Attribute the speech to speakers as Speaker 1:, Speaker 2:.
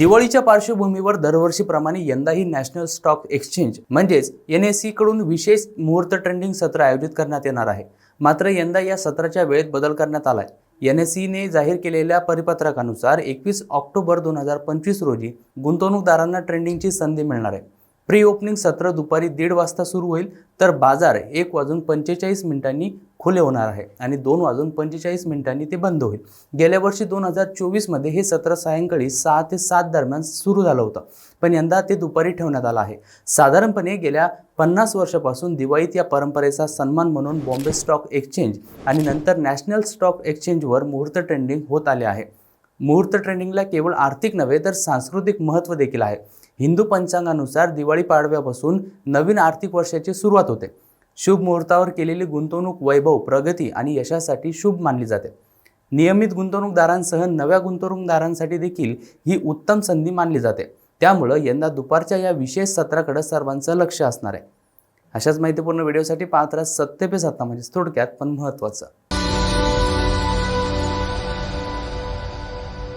Speaker 1: दिवाळीच्या पार्श्वभूमीवर दरवर्षीप्रमाणे यंदाही नॅशनल स्टॉक एक्सचेंज म्हणजेच एन एसकडून विशेष मुहूर्त ट्रेंडिंग सत्र आयोजित करण्यात येणार आहे. मात्र यंदा या सत्राच्या वेळेत बदल करण्यात आलाय. एन एस सीने जाहीर केलेल्या परिपत्रकानुसार एकवीस ऑक्टोबर दोन हजार पंचवीस रोजी गुंतवणूकदारांना ट्रेंडिंगची संधी मिळणार आहे. प्री ओपनिंग सत्र दुपारी दीड वाजता सुरू होईल तर बाजार एक वाजून पंचेचाळीस मिनिटांनी खुले होणार आहे आणि दोन वाजून पंचेचाळीस मिनिटांनी ते बंद होईल. गेल्या वर्षी दोन हजार चोवीसमध्ये हे सत्र सायंकाळी सहा ते सात दरम्यान सुरू झालं होतं पण यंदा ते दुपारी ठेवण्यात आलं आहे. साधारणपणे गेल्या पन्नास वर्षापासून दिवाळीत या परंपरेचा सन्मान म्हणून बॉम्बे स्टॉक एक्सचेंज आणि नंतर नॅशनल स्टॉक एक्सचेंजवर मुहूर्त ट्रेंडिंग होत आले आहे. मुहूर्त ट्रेंडिंगला केवळ आर्थिक नव्हे तर सांस्कृतिक महत्त्व देखील आहे. हिंदू पंचांगानुसार दिवाळी पाडव्यापासून नवीन आर्थिक वर्षाची सुरुवात होते. शुभ मुहूर्तावर केलेली गुंतवणूक वैभव प्रगती आणि यशासाठी शुभ मानली जाते. नियमित गुंतवणूकदारांसह नव्या गुंतवणूकदारांसाठी देखील ही उत्तम संधी मानली जाते. त्यामुळं यंदा दुपारच्या या विशेष सत्राकडे सर्वांचं लक्ष असणार आहे. अशाच माहितीपूर्ण व्हिडिओसाठी पाहत राहा सत्य पे म्हणजे थोडक्यात पण महत्त्वाचं.